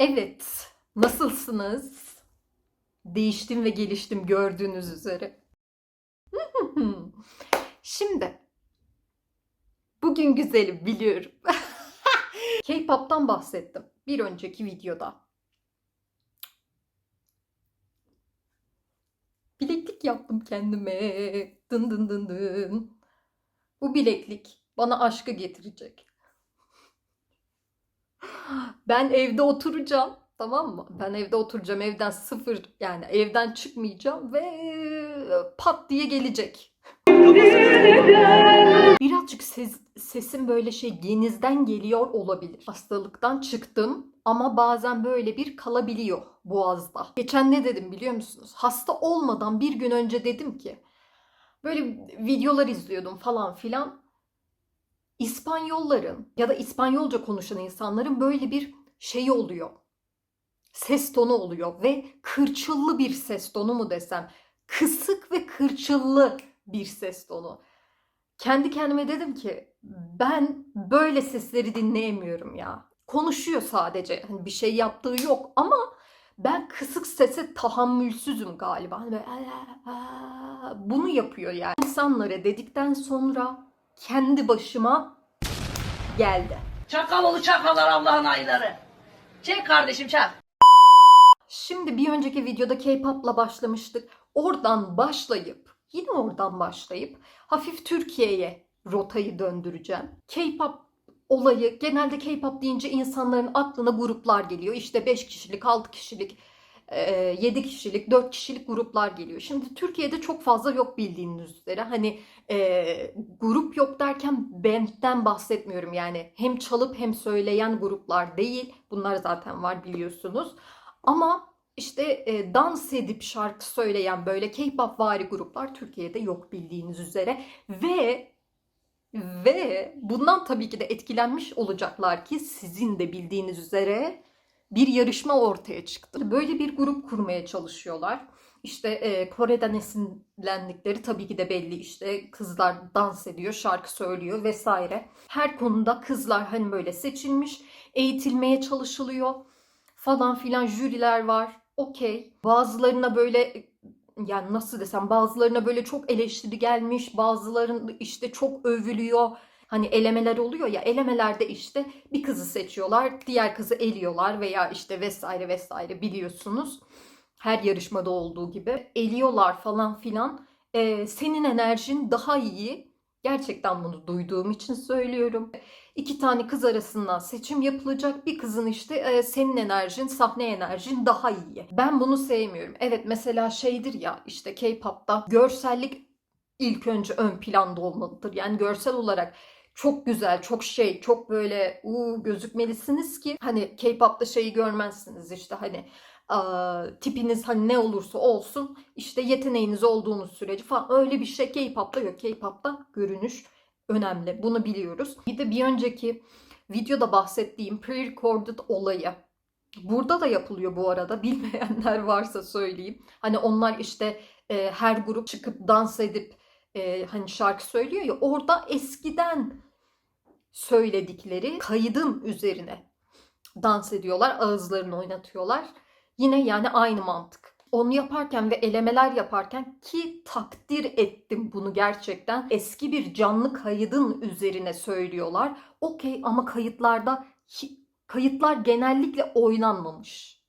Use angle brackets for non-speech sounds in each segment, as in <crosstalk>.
Evet, nasılsınız? Değiştim ve geliştim gördüğünüz üzere. <laughs> Şimdi, bugün güzelim biliyorum. <laughs> K-pop'tan bahsettim bir önceki videoda. Bileklik yaptım kendime. Dın dın dın dın. Bu bileklik bana aşkı getirecek. Ben evde oturacağım. Tamam mı? Ben evde oturacağım. Evden sıfır yani evden çıkmayacağım ve pat diye gelecek. Birazcık ses, sesim böyle şey genizden geliyor olabilir. Hastalıktan çıktım ama bazen böyle bir kalabiliyor boğazda. Geçen ne dedim biliyor musunuz? Hasta olmadan bir gün önce dedim ki böyle videolar izliyordum falan filan. İspanyolların ya da İspanyolca konuşan insanların böyle bir şeyi oluyor. Ses tonu oluyor ve kırçıllı bir ses tonu mu desem, kısık ve kırçıllı bir ses tonu. Kendi kendime dedim ki ben böyle sesleri dinleyemiyorum ya. Konuşuyor sadece. Hani bir şey yaptığı yok ama ben kısık sese tahammülsüzüm galiba. Hani böyle, bunu yapıyor yani. İnsanlara dedikten sonra kendi başıma geldi. Çakaloğlu çakallar Allah'ın ayları. Çek kardeşim çak. Şimdi bir önceki videoda K-pop'la başlamıştık. Oradan başlayıp, yine oradan başlayıp hafif Türkiye'ye rotayı döndüreceğim. K-pop olayı genelde K-pop deyince insanların aklına gruplar geliyor. İşte 5 kişilik, 6 kişilik, 7 kişilik, 4 kişilik gruplar geliyor. Şimdi Türkiye'de çok fazla yok bildiğiniz üzere. Hani e, grup yok derken band'den bahsetmiyorum yani. Hem çalıp hem söyleyen gruplar değil. Bunlar zaten var biliyorsunuz. Ama işte e, dans edip şarkı söyleyen böyle K-pop vari gruplar Türkiye'de yok bildiğiniz üzere. Ve ve bundan tabii ki de etkilenmiş olacaklar ki sizin de bildiğiniz üzere bir yarışma ortaya çıktı. Böyle bir grup kurmaya çalışıyorlar. İşte e, Kore'den esinlendikleri tabii ki de belli işte kızlar dans ediyor, şarkı söylüyor vesaire. Her konuda kızlar hani böyle seçilmiş, eğitilmeye çalışılıyor falan filan jüriler var. Okey. Bazılarına böyle yani nasıl desem bazılarına böyle çok eleştiri gelmiş, bazılarının işte çok övülüyor. Hani elemeler oluyor ya elemelerde işte bir kızı seçiyorlar, diğer kızı eliyorlar veya işte vesaire vesaire biliyorsunuz. Her yarışmada olduğu gibi eliyorlar falan filan. Ee, senin enerjin daha iyi. Gerçekten bunu duyduğum için söylüyorum. İki tane kız arasından seçim yapılacak. Bir kızın işte e, senin enerjin, sahne enerjin daha iyi. Ben bunu sevmiyorum. Evet mesela şeydir ya işte K-pop'ta görsellik ilk önce ön planda olmalıdır. Yani görsel olarak çok güzel, çok şey, çok böyle uu, gözükmelisiniz ki hani K-pop'ta şeyi görmezsiniz işte hani tipiniz hani ne olursa olsun işte yeteneğiniz olduğunuz sürece falan öyle bir şey K-pop'ta yok. K-pop'ta görünüş önemli. Bunu biliyoruz. Bir de bir önceki videoda bahsettiğim pre-recorded olayı. Burada da yapılıyor bu arada. <laughs> Bilmeyenler varsa söyleyeyim. Hani onlar işte e, her grup çıkıp dans edip e, hani şarkı söylüyor ya orada eskiden söyledikleri kaydın üzerine dans ediyorlar, ağızlarını oynatıyorlar. Yine yani aynı mantık. Onu yaparken ve elemeler yaparken ki takdir ettim bunu gerçekten. Eski bir canlı kaydın üzerine söylüyorlar. Okey ama kayıtlarda kayıtlar genellikle oynanmamış.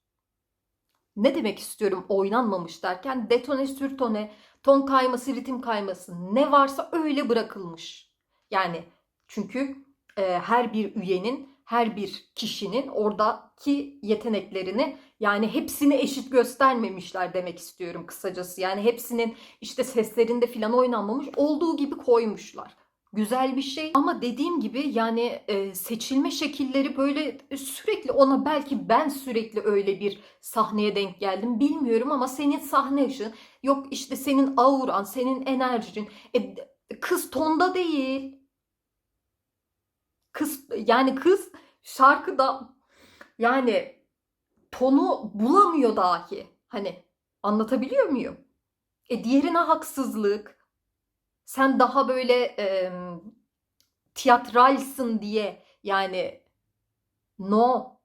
Ne demek istiyorum oynanmamış derken detone sürtone, ton kayması, ritim kayması ne varsa öyle bırakılmış. Yani çünkü e, her bir üyenin, her bir kişinin oradaki yeteneklerini yani hepsini eşit göstermemişler demek istiyorum kısacası. Yani hepsinin işte seslerinde filan oynanmamış olduğu gibi koymuşlar. Güzel bir şey ama dediğim gibi yani e, seçilme şekilleri böyle sürekli ona belki ben sürekli öyle bir sahneye denk geldim bilmiyorum ama senin sahne ışın yok işte senin auran senin enerjin e, kız tonda değil kız yani kız şarkıda yani tonu bulamıyor dahi. Hani anlatabiliyor muyum? E diğerine haksızlık. Sen daha böyle e, tiyatralsın diye yani no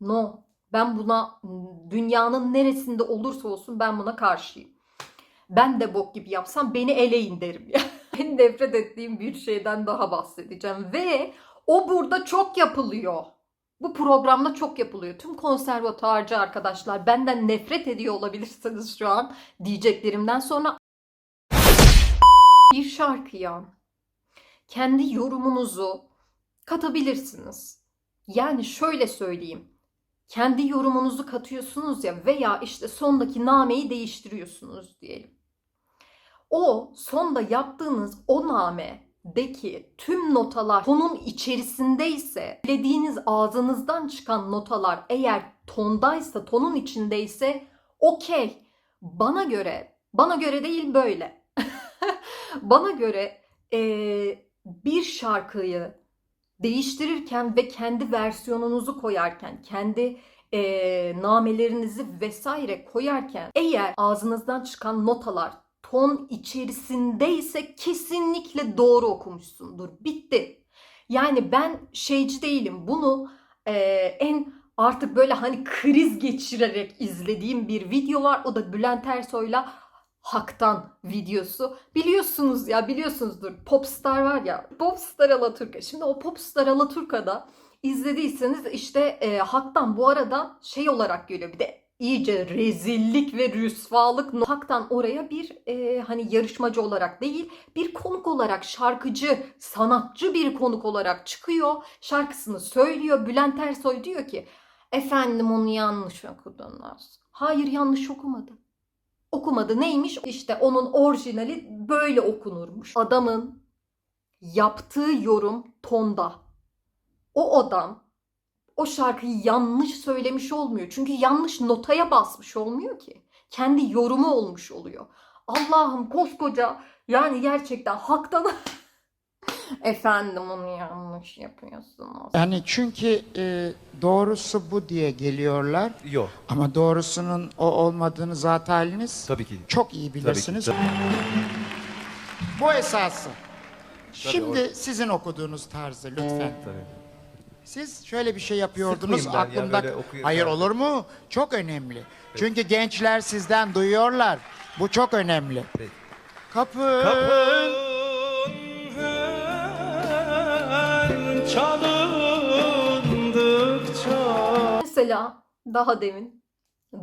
no Ben buna dünyanın neresinde olursa olsun ben buna karşıyım. Ben de bok gibi yapsam beni eleyin derim ya. <laughs> en nefret ettiğim bir şeyden daha bahsedeceğim ve o burada çok yapılıyor. Bu programda çok yapılıyor. Tüm konservatuarcı arkadaşlar benden nefret ediyor olabilirsiniz şu an diyeceklerimden sonra bir şarkıya kendi yorumunuzu katabilirsiniz. Yani şöyle söyleyeyim. Kendi yorumunuzu katıyorsunuz ya veya işte sondaki nameyi değiştiriyorsunuz diyelim. O sonda yaptığınız o namedeki tüm notalar tonun içerisindeyse, dilediğiniz ağzınızdan çıkan notalar eğer tondaysa, tonun içindeyse okey. Bana göre, bana göre değil böyle. <laughs> bana göre eee, bir şarkıyı değiştirirken ve kendi versiyonunuzu koyarken, kendi eee, namelerinizi vesaire koyarken eğer ağzınızdan çıkan notalar ton içerisindeyse kesinlikle doğru okumuşsundur. Bitti. Yani ben şeyci değilim. Bunu eee, en artık böyle hani kriz geçirerek izlediğim bir video var. O da Bülent Ersoy'la Hak'tan videosu. Biliyorsunuz ya biliyorsunuzdur. Popstar var ya. Popstar Alaturka. Şimdi o Popstar Alaturka'da izlediyseniz işte e, Hak'tan bu arada şey olarak geliyor. Bir de iyice rezillik ve rüsvalık. Hak'tan oraya bir e, hani yarışmacı olarak değil bir konuk olarak şarkıcı, sanatçı bir konuk olarak çıkıyor. Şarkısını söylüyor. Bülent Ersoy diyor ki efendim onu yanlış okudunuz. Hayır yanlış okumadı okumadı. Neymiş? İşte onun orijinali böyle okunurmuş. Adamın yaptığı yorum tonda. O adam o şarkıyı yanlış söylemiş olmuyor. Çünkü yanlış notaya basmış olmuyor ki. Kendi yorumu olmuş oluyor. Allah'ım koskoca yani gerçekten haktan <laughs> efendim onu yanlış yapıyorsunuz. Yani çünkü e, doğrusu bu diye geliyorlar. Yok. Ama doğrusunun o olmadığını zat haliniz Tabii ki. çok iyi bilirsiniz. Tabii ki. Bu esası. Şimdi sizin okuduğunuz tarzı lütfen. Tabii. Siz şöyle bir şey yapıyordunuz Sıkmayayım ben ya, aklımda. böyle Hayır olur mu? Çok önemli. Çünkü gençler sizden duyuyorlar. Bu çok önemli. Peki. Kapı. Kapın çalındıkça Mesela daha demin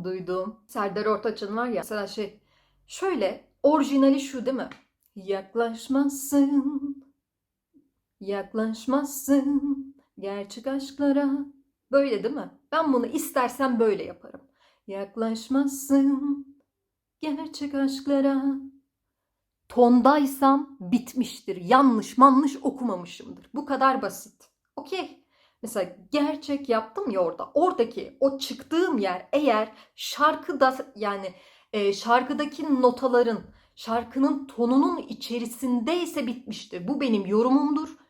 duyduğum Serdar Ortaç'ın var ya mesela şey şöyle orijinali şu değil mi? Yaklaşmazsın yaklaşmazsın gerçek aşklara böyle değil mi? Ben bunu istersem böyle yaparım. Yaklaşmazsın gerçek aşklara tondaysam bitmiştir. Yanlış manlış okumamışımdır. Bu kadar basit. Okey. Mesela gerçek yaptım ya orada. Oradaki o çıktığım yer eğer şarkıda yani e, şarkıdaki notaların şarkının tonunun içerisindeyse bitmiştir. Bu benim yorumumdur.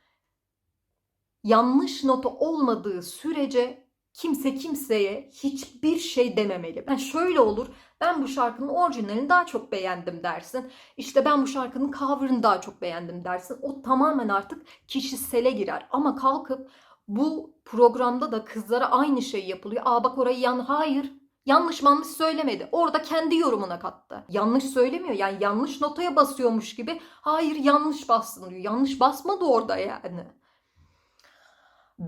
Yanlış nota olmadığı sürece kimse kimseye hiçbir şey dememeli. Ben şöyle olur. Ben bu şarkının orijinalini daha çok beğendim dersin. İşte ben bu şarkının cover'ını daha çok beğendim dersin. O tamamen artık kişisele girer. Ama kalkıp bu programda da kızlara aynı şey yapılıyor. Aa bak orayı yan hayır. Yanlış manlış söylemedi. Orada kendi yorumuna kattı. Yanlış söylemiyor. Yani yanlış notaya basıyormuş gibi. Hayır yanlış bastın diyor. Yanlış basmadı orada yani.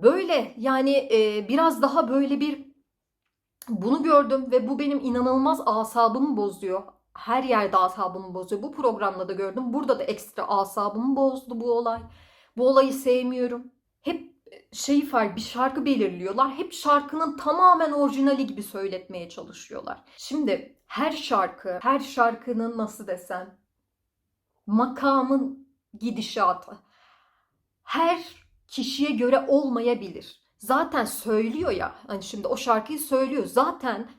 Böyle yani e, biraz daha böyle bir bunu gördüm ve bu benim inanılmaz asabımı bozuyor. Her yerde asabımı bozuyor. Bu programda da gördüm. Burada da ekstra asabımı bozdu bu olay. Bu olayı sevmiyorum. Hep şeyi var bir şarkı belirliyorlar. Hep şarkının tamamen orijinali gibi söyletmeye çalışıyorlar. Şimdi her şarkı, her şarkının nasıl desem makamın gidişatı her kişiye göre olmayabilir. Zaten söylüyor ya hani şimdi o şarkıyı söylüyor. Zaten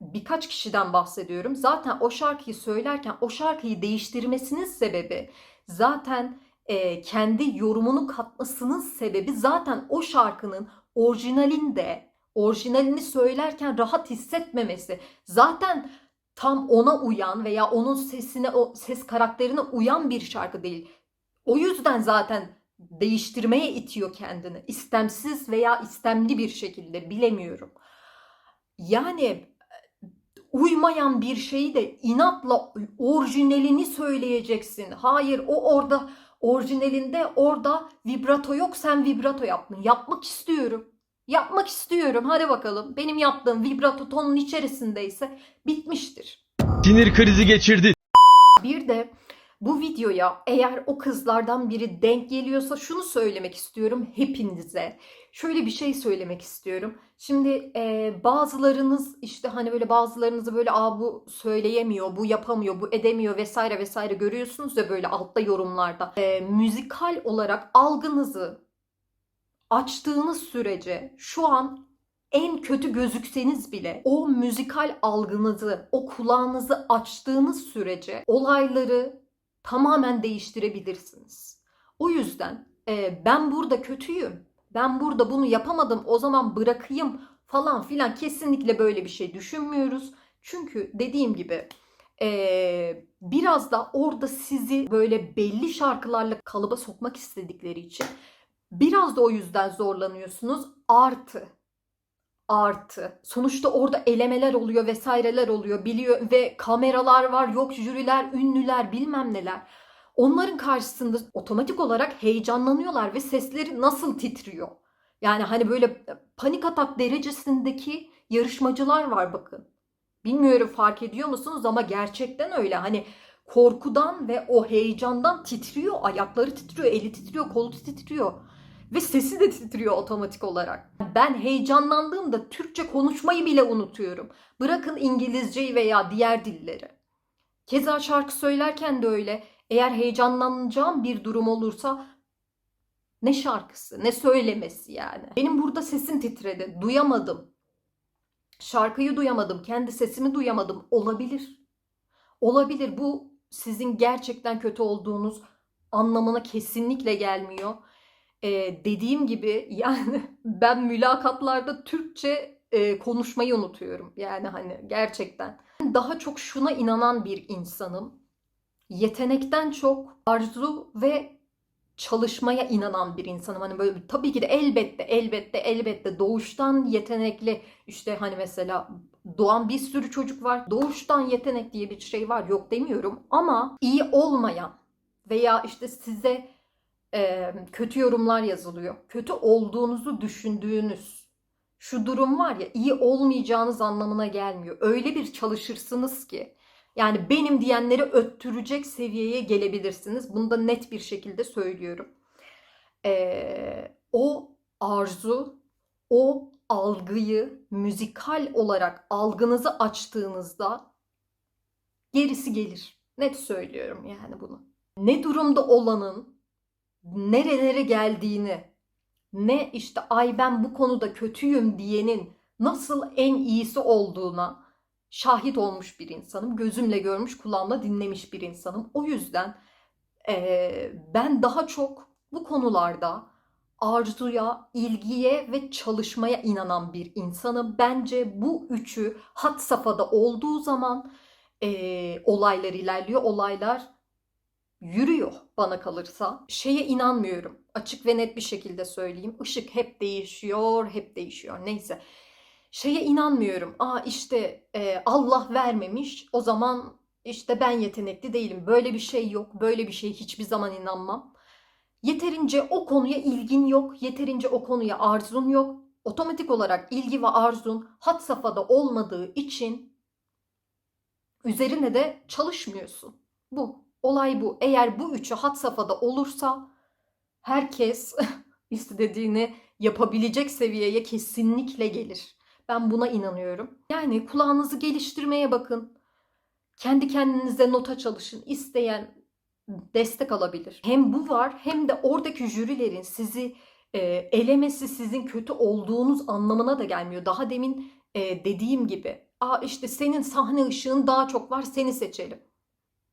birkaç kişiden bahsediyorum. Zaten o şarkıyı söylerken o şarkıyı değiştirmesinin sebebi zaten e, kendi yorumunu katmasının sebebi zaten o şarkının orijinalinde orijinalini söylerken rahat hissetmemesi. Zaten tam ona uyan veya onun sesine o ses karakterine uyan bir şarkı değil. O yüzden zaten değiştirmeye itiyor kendini. İstemsiz veya istemli bir şekilde bilemiyorum. yani e, uymayan bir şeyi de inatla orijinalini söyleyeceksin. Hayır o orada orijinalinde orada vibrato yok sen vibrato yaptın. Yapmak istiyorum. Yapmak istiyorum. Hadi bakalım. Benim yaptığım vibrato tonun içerisindeyse bitmiştir. Sinir krizi geçirdi. Bir de bu videoya eğer o kızlardan biri denk geliyorsa şunu söylemek istiyorum hepinize. Şöyle bir şey söylemek istiyorum. Şimdi e, bazılarınız işte hani böyle bazılarınızı böyle Aa, bu söyleyemiyor, bu yapamıyor, bu edemiyor vesaire vesaire görüyorsunuz ya böyle altta yorumlarda. E, müzikal olarak algınızı açtığınız sürece şu an en kötü gözükseniz bile o müzikal algınızı, o kulağınızı açtığınız sürece olayları tamamen değiştirebilirsiniz. O yüzden e, ben burada kötüyüm, ben burada bunu yapamadım, o zaman bırakayım falan filan kesinlikle böyle bir şey düşünmüyoruz. Çünkü dediğim gibi e, biraz da orada sizi böyle belli şarkılarla kalıba sokmak istedikleri için biraz da o yüzden zorlanıyorsunuz. Artı artı. Sonuçta orada elemeler oluyor vesaireler oluyor biliyor ve kameralar var yok jüriler ünlüler bilmem neler. Onların karşısında otomatik olarak heyecanlanıyorlar ve sesleri nasıl titriyor. Yani hani böyle panik atak derecesindeki yarışmacılar var bakın. Bilmiyorum fark ediyor musunuz ama gerçekten öyle. Hani korkudan ve o heyecandan titriyor. Ayakları titriyor, eli titriyor, kolu titriyor. Ve sesi de titriyor otomatik olarak. Ben heyecanlandığımda Türkçe konuşmayı bile unutuyorum. Bırakın İngilizceyi veya diğer dilleri. Keza şarkı söylerken de öyle. Eğer heyecanlanacağım bir durum olursa ne şarkısı, ne söylemesi yani. Benim burada sesim titredi. Duyamadım. Şarkıyı duyamadım. Kendi sesimi duyamadım. Olabilir. Olabilir. Bu sizin gerçekten kötü olduğunuz anlamına kesinlikle gelmiyor. Ee, dediğim gibi <laughs> yani ben mülakatlarda Türkçe e, konuşmayı unutuyorum. Yani hani gerçekten. Daha çok şuna inanan bir insanım. Yetenekten çok arzu ve çalışmaya inanan bir insanım. Hani böyle tabii ki de elbette elbette elbette doğuştan yetenekli işte hani mesela doğan bir sürü çocuk var. Doğuştan yetenek diye bir şey var yok demiyorum ama iyi olmayan veya işte size e, kötü yorumlar yazılıyor. Kötü olduğunuzu düşündüğünüz şu durum var ya iyi olmayacağınız anlamına gelmiyor. Öyle bir çalışırsınız ki yani benim diyenleri öttürecek seviyeye gelebilirsiniz. Bunu da net bir şekilde söylüyorum. Ee, o arzu, o algıyı müzikal olarak algınızı açtığınızda gerisi gelir. Net söylüyorum yani bunu. Ne durumda olanın nerelere geldiğini, ne işte ay ben bu konuda kötüyüm diyenin nasıl en iyisi olduğuna şahit olmuş bir insanım. Gözümle görmüş, kulağımla dinlemiş bir insanım. O yüzden eee, ben daha çok bu konularda arzuya, ilgiye ve çalışmaya inanan bir insanım. Bence bu üçü hat safhada olduğu zaman eee, olaylar ilerliyor. Olaylar yürüyor bana kalırsa. Şeye inanmıyorum. Açık ve net bir şekilde söyleyeyim. Işık hep değişiyor, hep değişiyor. Neyse. Şeye inanmıyorum. Aa işte e, Allah vermemiş. O zaman işte ben yetenekli değilim. Böyle bir şey yok. Böyle bir şey hiçbir zaman inanmam. Yeterince o konuya ilgin yok. Yeterince o konuya arzun yok. Otomatik olarak ilgi ve arzun had safhada olmadığı için üzerine de çalışmıyorsun. Bu. Olay bu. Eğer bu üçü had safhada olursa herkes <laughs> istediğini yapabilecek seviyeye kesinlikle gelir. Ben buna inanıyorum. Yani kulağınızı geliştirmeye bakın. Kendi kendinize nota çalışın. İsteyen destek alabilir. Hem bu var hem de oradaki jürilerin sizi e, elemesi sizin kötü olduğunuz anlamına da gelmiyor. Daha demin e, dediğim gibi. Aa işte senin sahne ışığın daha çok var seni seçelim.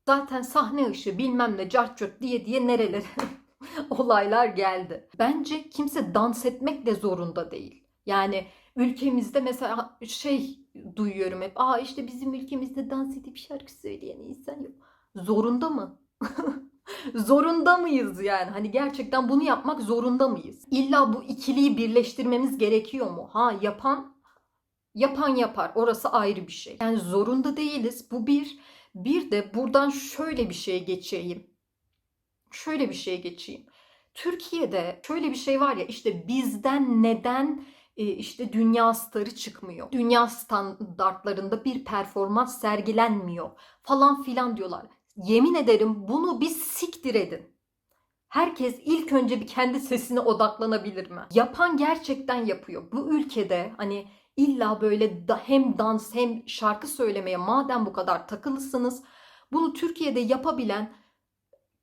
Zaten sahne ışığı bilmem ne cart diye diye nerelere <laughs> olaylar geldi. Bence kimse dans etmek de zorunda değil. Yani ülkemizde mesela şey duyuyorum hep. Aa işte bizim ülkemizde dans edip şarkı söyleyen insan yok. Zorunda mı? <laughs> zorunda mıyız yani? Hani gerçekten bunu yapmak zorunda mıyız? İlla bu ikiliyi birleştirmemiz gerekiyor mu? Ha yapan Yapan yapar. Orası ayrı bir şey. Yani zorunda değiliz. Bu bir. Bir de buradan şöyle bir şeye geçeyim. Şöyle bir şeye geçeyim. Türkiye'de şöyle bir şey var ya işte bizden neden e, işte dünya starı çıkmıyor. Dünya standartlarında bir performans sergilenmiyor falan filan diyorlar. Yemin ederim bunu bir siktir edin. Herkes ilk önce bir kendi sesine odaklanabilir mi? Yapan gerçekten yapıyor. Bu ülkede hani illa böyle da hem dans hem şarkı söylemeye madem bu kadar takılısınız bunu Türkiye'de yapabilen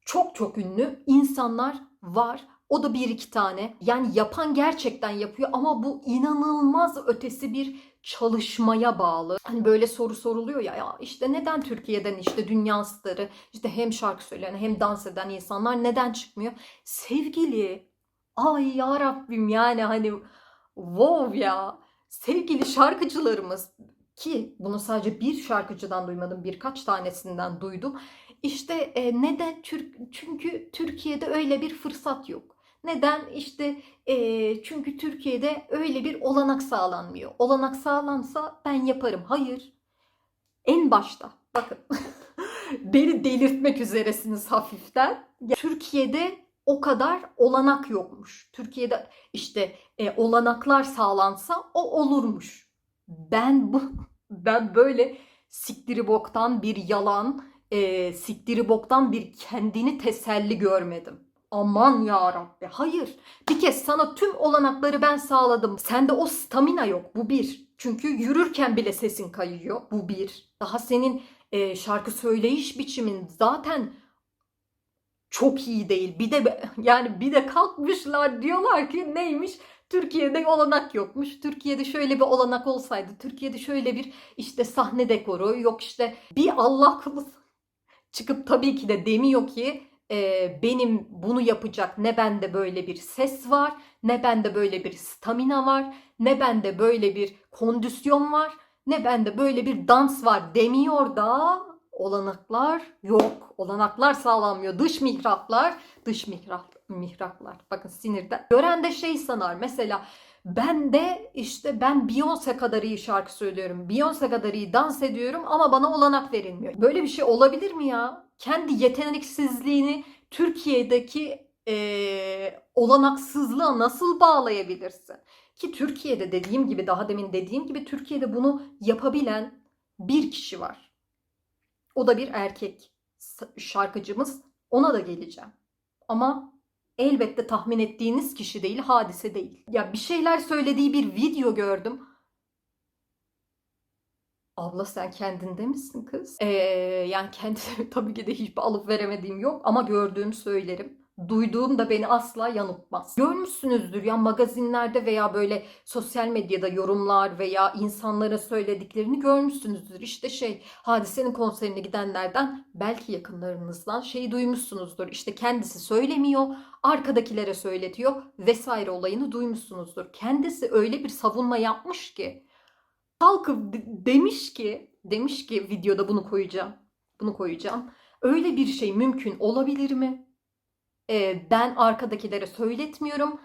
çok çok ünlü insanlar var. O da bir iki tane. Yani yapan gerçekten yapıyor ama bu inanılmaz ötesi bir çalışmaya bağlı. Hani böyle soru soruluyor ya, ya işte neden Türkiye'den işte dünya starı işte hem şarkı söyleyen hem dans eden insanlar neden çıkmıyor? Sevgili ay ya Rabbim yani hani wow ya sevgili şarkıcılarımız ki bunu sadece bir şarkıcıdan duymadım birkaç tanesinden duydum. İşte e, neden Türk çünkü Türkiye'de öyle bir fırsat yok. Neden? İşte e, çünkü Türkiye'de öyle bir olanak sağlanmıyor. Olanak sağlansa ben yaparım. Hayır. En başta bakın <laughs> beni delirtmek üzeresiniz hafiften. Türkiye'de o kadar olanak yokmuş. Türkiye'de işte e, olanaklar sağlansa o olurmuş. Ben bu <laughs> ben böyle siktiri boktan bir yalan, e, siktiri boktan bir kendini teselli görmedim. Aman ya Rabbi. Hayır. Bir kez sana tüm olanakları ben sağladım. Sende o stamina yok. Bu bir. Çünkü yürürken bile sesin kayıyor. Bu bir. Daha senin e, şarkı söyleyiş biçimin zaten çok iyi değil. Bir de <laughs> yani bir de kalkmışlar diyorlar ki neymiş? Türkiye'de olanak yokmuş. Türkiye'de şöyle bir olanak olsaydı, Türkiye'de şöyle bir işte sahne dekoru yok işte bir Allah kulu <laughs> çıkıp tabii ki de demiyor ki e, benim bunu yapacak ne bende böyle bir ses var, ne bende böyle bir stamina var, ne bende böyle bir kondisyon var, ne bende böyle bir dans var demiyor da olanaklar yok. Olanaklar sağlanmıyor. Dış mihraplar, dış mihrap mihraklar. Bakın sinirden. Gören de şey sanar. Mesela ben de işte ben Beyoncé kadar iyi şarkı söylüyorum. Beyoncé kadar iyi dans ediyorum ama bana olanak verilmiyor. Böyle bir şey olabilir mi ya? Kendi yeteneksizliğini Türkiye'deki eee, olanaksızlığa nasıl bağlayabilirsin? Ki Türkiye'de dediğim gibi daha demin dediğim gibi Türkiye'de bunu yapabilen bir kişi var. O da bir erkek şarkıcımız. Ona da geleceğim. Ama elbette tahmin ettiğiniz kişi değil, hadise değil. Ya bir şeyler söylediği bir video gördüm. Abla sen kendinde misin kız? Ee, yani kendime <laughs> tabii ki de hiçbir alıp veremediğim yok ama gördüğümü söylerim. Duyduğum da beni asla yanıltmaz. Görmüşsünüzdür ya magazinlerde veya böyle sosyal medyada yorumlar veya insanlara söylediklerini görmüşsünüzdür. İşte şey hadisenin konserine gidenlerden belki yakınlarınızdan şeyi duymuşsunuzdur. İşte kendisi söylemiyor, arkadakilere söyletiyor vesaire olayını duymuşsunuzdur. Kendisi öyle bir savunma yapmış ki kalkıp de- demiş ki demiş ki videoda bunu koyacağım. Bunu koyacağım. Öyle bir şey mümkün olabilir mi? Ee, ben arkadakilere söyletmiyorum.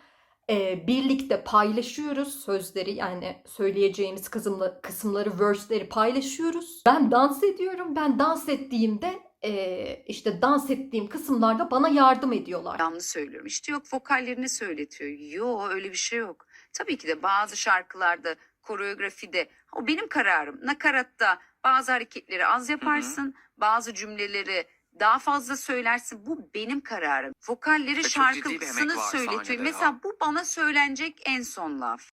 Ee, birlikte paylaşıyoruz sözleri yani söyleyeceğimiz kısımla, kısımları, verse'leri paylaşıyoruz. Ben dans ediyorum. Ben dans ettiğimde ee, işte dans ettiğim kısımlarda bana yardım ediyorlar. yanlış söylüyorum. İşte yok vokallerini söyletiyor. Yo öyle bir şey yok. Tabii ki de bazı şarkılarda koreografide o benim kararım. Nakaratta bazı hareketleri az yaparsın. Bazı cümleleri daha fazla söylersin. Bu benim kararım. Vokalleri çok şarkı ciddi bir emek kısmını var söyletiyor. sahnede Mesela ya. bu bana söylenecek en son laf.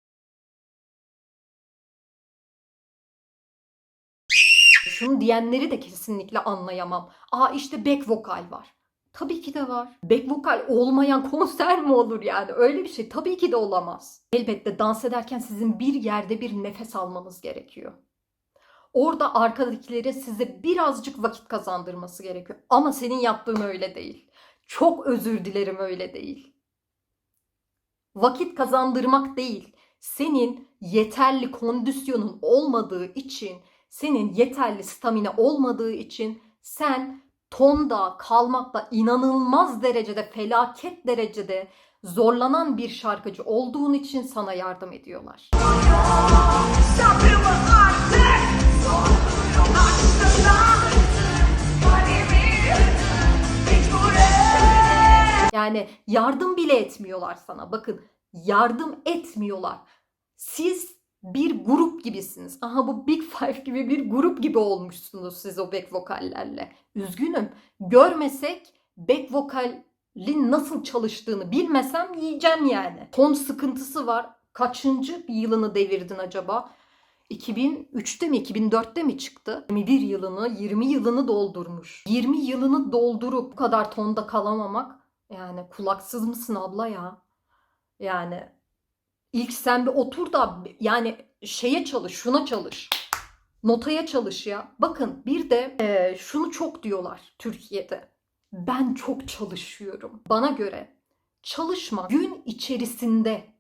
Şunu diyenleri de kesinlikle anlayamam. Aa işte back vokal var. Tabii ki de var. Back vokal olmayan konser mi olur yani? Öyle bir şey tabii ki de olamaz. Elbette dans ederken sizin bir yerde bir nefes almanız gerekiyor. Orada arkadakilerin size birazcık vakit kazandırması gerekiyor. Ama senin yaptığın öyle değil. Çok özür dilerim öyle değil. Vakit kazandırmak değil. Senin yeterli kondisyonun olmadığı için, senin yeterli stamina olmadığı için sen tonda kalmakta inanılmaz derecede, felaket derecede zorlanan bir şarkıcı olduğun için sana yardım ediyorlar. Yani yardım bile etmiyorlar sana. Bakın yardım etmiyorlar. Siz bir grup gibisiniz. Aha bu Big Five gibi bir grup gibi olmuşsunuz siz o back vokallerle. Üzgünüm. Görmesek back vokalin nasıl çalıştığını bilmesem yiyeceğim yani. Ton sıkıntısı var. Kaçıncı yılını devirdin acaba? 2003'te mi 2004'te mi çıktı? 21 yılını 20 yılını doldurmuş. 20 yılını doldurup bu kadar tonda kalamamak yani kulaksız mısın abla ya? Yani ilk sen bir otur da yani şeye çalış, şuna çalış. Notaya çalış ya. Bakın bir de eee, şunu çok diyorlar Türkiye'de. Ben çok çalışıyorum. Bana göre çalışma gün içerisinde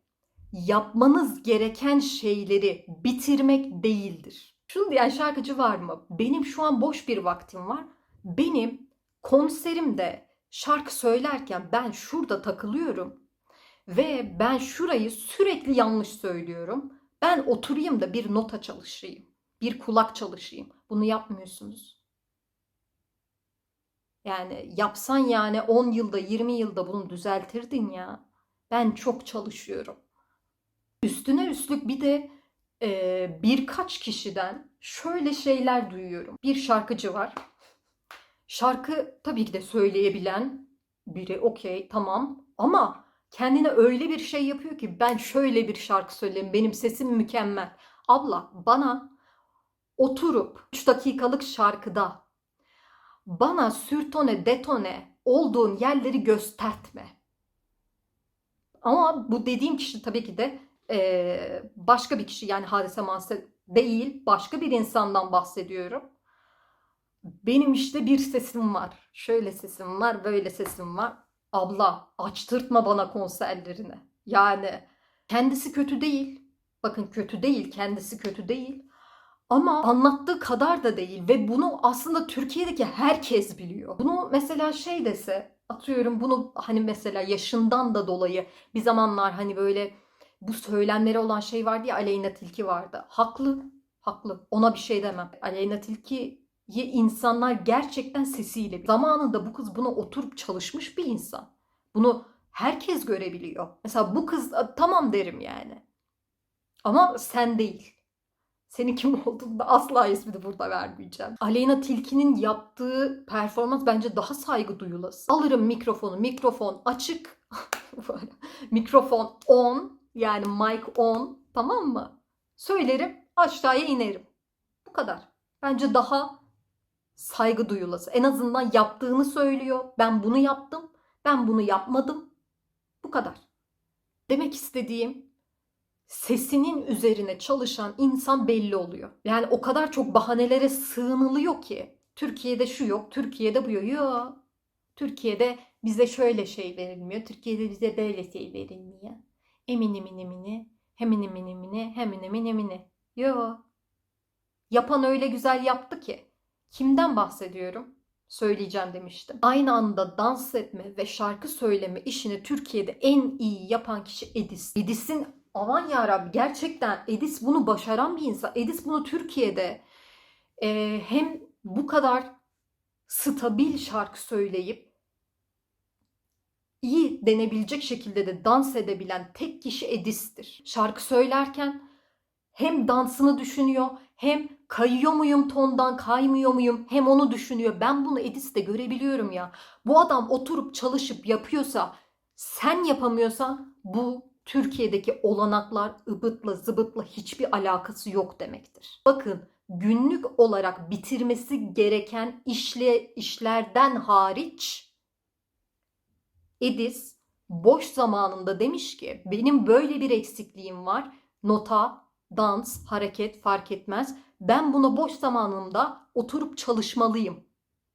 yapmanız gereken şeyleri bitirmek değildir. Şunu diyen şarkıcı var mı? Benim şu an boş bir vaktim var. Benim konserimde şarkı söylerken ben şurada takılıyorum ve ben şurayı sürekli yanlış söylüyorum. Ben oturayım da bir nota çalışayım. Bir kulak çalışayım. Bunu yapmıyorsunuz. Yani yapsan yani 10 yılda 20 yılda bunu düzeltirdin ya. Ben çok çalışıyorum. Üstüne üstlük bir de e, birkaç kişiden şöyle şeyler duyuyorum. Bir şarkıcı var. Şarkı tabii ki de söyleyebilen biri okey tamam ama kendine öyle bir şey yapıyor ki ben şöyle bir şarkı söyleyeyim benim sesim mükemmel. Abla bana oturup 3 dakikalık şarkıda bana sürtone detone olduğun yerleri göstertme. Ama bu dediğim kişi tabii ki de eee, başka bir kişi yani Hadise Manse değil başka bir insandan bahsediyorum. Benim işte bir sesim var. Şöyle sesim var, böyle sesim var. Abla açtırtma bana konserlerini. Yani kendisi kötü değil. Bakın kötü değil, kendisi kötü değil. Ama anlattığı kadar da değil ve bunu aslında Türkiye'deki herkes biliyor. Bunu mesela şey dese, atıyorum bunu hani mesela yaşından da dolayı bir zamanlar hani böyle bu söylemleri olan şey vardı ya Aleyna Tilki vardı. Haklı, haklı. Ona bir şey demem. Aleyna Tilki'yi insanlar gerçekten sesiyle. Zamanında bu kız buna oturup çalışmış bir insan. Bunu herkes görebiliyor. Mesela bu kız tamam derim yani. Ama sen değil. Senin kim olduğunu da asla ismini burada vermeyeceğim. Aleyna Tilki'nin yaptığı performans bence daha saygı duyulası. Alırım mikrofonu, mikrofon açık. <laughs> Mikrofon on, yani mic on, tamam mı? Söylerim, aşağıya inerim. Bu kadar. Bence daha saygı duyulası. En azından yaptığını söylüyor. Ben bunu yaptım, ben bunu yapmadım. Bu kadar. Demek istediğim sesinin üzerine çalışan insan belli oluyor. Yani o kadar çok bahanelere sığınılıyor ki. Türkiye'de şu yok, Türkiye'de bu yok. Yok. Türkiye'de bize şöyle şey verilmiyor, Türkiye'de bize böyle şey verilmiyor. Emini mini mini, hemini mini mini, hemini mini mini. Yok. Yapan öyle güzel yaptı ki. Kimden bahsediyorum? Söyleyeceğim demiştim. Aynı anda dans etme ve şarkı söyleme işini Türkiye'de en iyi yapan kişi Edis. Edis'in aman yarabbi gerçekten Edis bunu başaran bir insan. Edis bunu Türkiye'de e, hem bu kadar stabil şarkı söyleyip iyi denebilecek şekilde de dans edebilen tek kişi Edis'tir. Şarkı söylerken hem dansını düşünüyor hem kayıyor muyum tondan kaymıyor muyum hem onu düşünüyor. Ben bunu Edis'te görebiliyorum ya. Bu adam oturup çalışıp yapıyorsa sen yapamıyorsan bu Türkiye'deki olanaklar ıbıtla zıbıtla hiçbir alakası yok demektir. Bakın günlük olarak bitirmesi gereken işle, işlerden hariç Edis boş zamanında demiş ki benim böyle bir eksikliğim var. Nota, dans, hareket fark etmez. Ben buna boş zamanımda oturup çalışmalıyım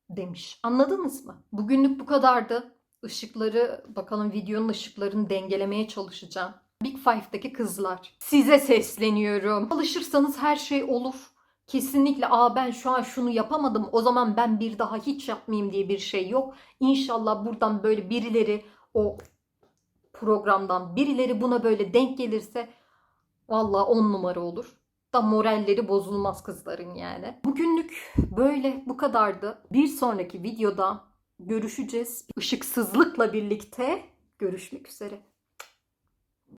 demiş. Anladınız mı? Bugünlük bu kadardı. Işıkları bakalım videonun ışıklarını dengelemeye çalışacağım. Big Five'daki kızlar. Size sesleniyorum. Çalışırsanız her şey olur. Kesinlikle aa ben şu an şunu yapamadım o zaman ben bir daha hiç yapmayayım diye bir şey yok. İnşallah buradan böyle birileri o programdan birileri buna böyle denk gelirse vallahi on numara olur. Da moralleri bozulmaz kızların yani. Bugünlük böyle bu kadardı. Bir sonraki videoda görüşeceğiz. Işıksızlıkla birlikte görüşmek üzere.